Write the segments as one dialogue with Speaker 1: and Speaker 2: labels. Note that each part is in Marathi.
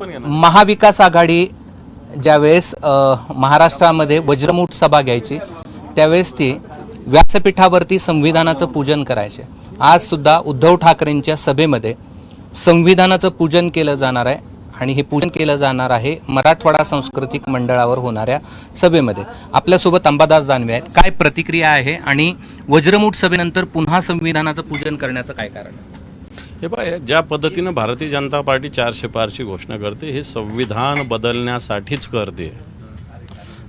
Speaker 1: महाविकास आघाडी ज्यावेळेस महाराष्ट्रामध्ये वज्रमूठ सभा घ्यायची त्यावेळेस ती व्यासपीठावरती संविधानाचं पूजन करायचे. आज सुद्धा उद्धव ठाकरेंच्या सभेमध्ये संविधानाचं पूजन केलं जाणार आहे आणि हे पूजन केलं जाणार आहे मराठवाडा सांस्कृतिक मंडळावर होणाऱ्या सभेमध्ये. आपल्यासोबत अंबादास दानवे आहेत. काय प्रतिक्रिया आहे आणि वज्रमूठ सभेनंतर पुन्हा संविधानाचं पूजन करण्याचं काय कारण आहे?
Speaker 2: हे पाय ज्या पद्धतीनं भारतीय जनता पार्टी चारशे पारची घोषणा करते हे संविधान बदलण्यासाठीच करते.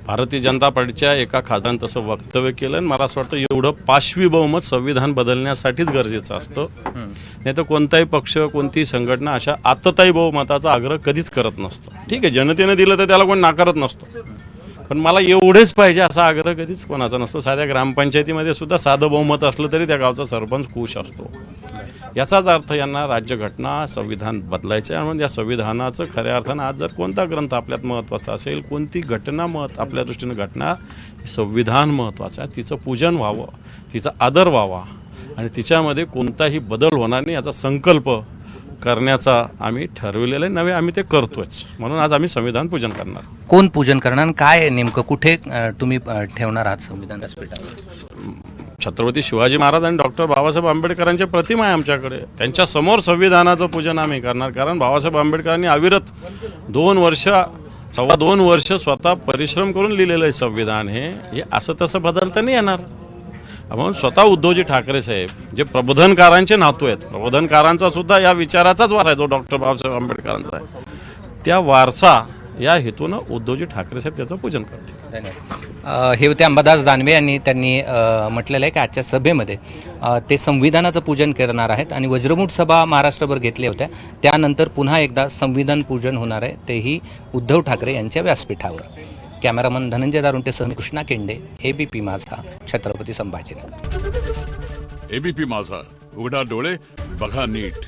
Speaker 2: भारतीय जनता पार्टीच्या एका खासदारानं तसं वक्तव्य केलं आणि मला असं वाटतं एवढं पाशवी बहुमत संविधान बदलण्यासाठीच गरजेचं असतं. नाही तर कोणताही पक्ष कोणतीही संघटना अशा आतताई बहुमताचा आग्रह कधीच करत नसतो. ठीक आहे जनतेनं दिलं तर त्याला कोण नाकारत नसतो. पण मला एवढेच पाहिजे असा आग्रह कधीच कोणाचा नसतो. साध्या ग्रामपंचायतीमध्ये सुद्धा साधं बहुमत असलं तरी त्या गावचा सरपंच खुश असतो. याचाच अर्थ यांना राज्यघटना संविधान बदलायचं आहे म्हणून या संविधानाचं खऱ्या अर्थानं आज जर कोणता ग्रंथ आपल्यात महत्त्वाचा असेल कोणती घटना महत् आपल्या दृष्टीनं घटना संविधान महत्त्वाचं आहे. तिचं पूजन व्हावं तिचा आदर व्हावा आणि तिच्यामध्ये कोणताही बदल होणार नाही याचा संकल्प करण्याचा आम्ही ठरविलेलं आहे. नव्हे आम्ही ते करतोच. म्हणून आज आम्ही संविधान पूजन करणार.
Speaker 1: कोण पूजन करणार काय आहे नेमकं? कुठे तुम्ही ठेवणार आहात संविधान व्यासपीठावर?
Speaker 2: छत्रपती शिवाजी महाराज आणि डॉक्टर बाबासाहेब आंबेडकरांच्या प्रतिमा आहे आमच्याकडे. त्यांच्यासमोर संविधानाचं पूजन आम्ही करणार. कारण बाबासाहेब आंबेडकरांनी अविरत दोन वर्ष सव्वा दोन वर्ष स्वतः परिश्रम करून लिहिलेलं आहे संविधान हे. हे असं तसं बदलता नाही येणार. म्हणून स्वतः उद्धवजी ठाकरे साहेब जे प्रबोधनकारांचे नातू आहेत प्रबोधनकारांचा सुद्धा या विचाराचाच वारसा आहे जो डॉक्टर बाबासाहेब आंबेडकरांचा आहे. त्या वारसा या हेतूनं उद्धवजी ठाकरे साहेब त्याचं पूजन करतील.
Speaker 1: हे होते अंबादास दानवे यांनी त्यांनी म्हटलेलं आहे की आजच्या सभेमध्ये ते संविधानाचं पूजन करणार आहेत आणि वज्रमूठ सभा महाराष्ट्रभर घेतल्या होत्या. त्यानंतर पुन्हा एकदा संविधान पूजन होणार आहे तेही उद्धव ठाकरे यांच्या व्यासपीठावर. कॅमेरामन धनंजय दारुंटेसह मी कृष्णा केंडे एबीपी माझा छत्रपती संभाजीनगर.
Speaker 3: एबीपी माझा उघडा डोळे बघा नीट.